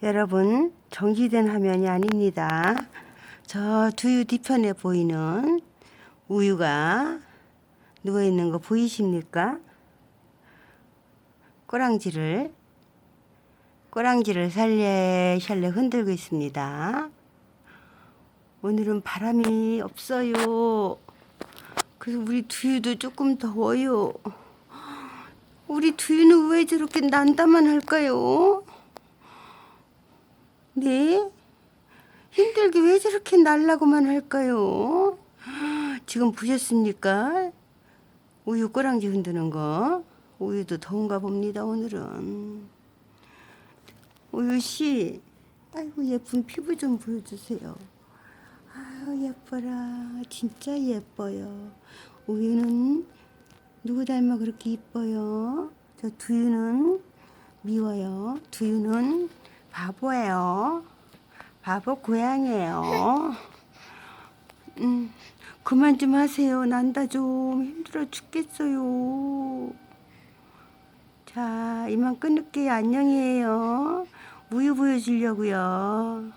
여러분 정지된 화면이 아닙니다. 저 두유 뒤편에 보이는 우유가 누워 있는 거 보이십니까? 꼬랑지를 꼬랑지를 살래 살래 흔들고 있습니다. 오늘은 바람이 없어요. 그래서 우리 두유도 조금 더워요. 우리 두유는 왜 저렇게 난다만 할까요? 네? 힘들게 왜 저렇게 날라고만 할까요? 지금 보셨습니까? 우유 꼬랑지 흔드는 거. 우유도 더운가 봅니다, 오늘은. 우유 씨, 아이고, 예쁜 피부 좀 보여주세요. 아유, 예뻐라. 진짜 예뻐요. 우유는 누구 닮아 그렇게 이뻐요? 저 두유는 미워요. 두유는 바보예요. 바보 고양이에요. 음, 그만 좀 하세요. 난다 좀 힘들어 죽겠어요. 자, 이만 끊을게요. 안녕이에요. 우유 보여주려고요.